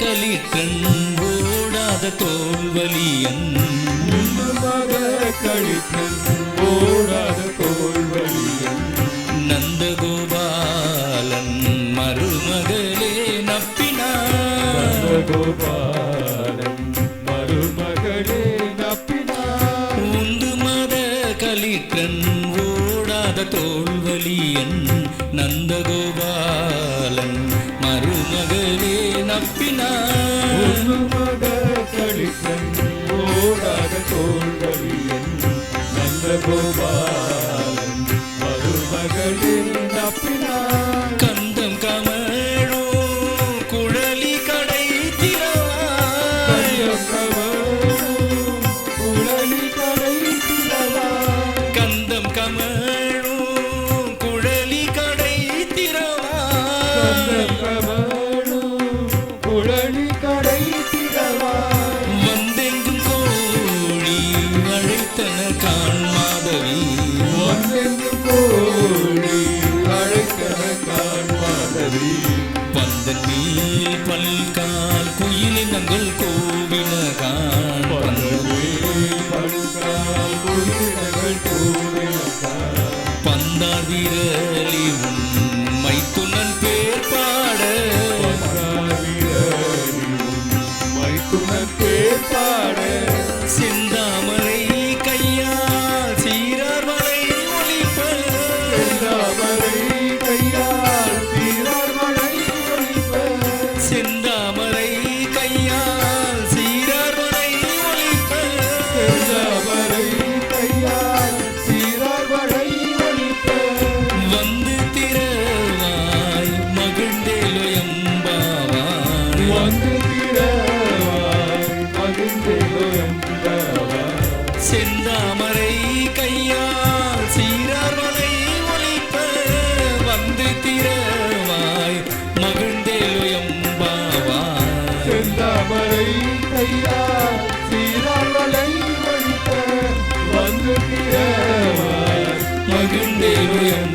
களிற்றன் ஓடாத தோல்வலியன் மத கழித்தன் ஓடாத தோல்வழியன் நந்தகோபாலன் மருமகளே நப்பினார். கோபாலன் மருமகளே நப்பினார். உந்து மத களிற்றன் ஓடாத தோல்வலியன் நந்தகோபாலன் மருமகளே அழைத்தன காண் மாதவி ஒன்றென்று கோழி அழைக்கன காண்பாதவி பந்தன் மேல் பல்கால் குயிலினங்கள் கோவின காண் பந்தவே பந்தார் விரலி அவரை கையா வந்து மகிழ்ந்தேன்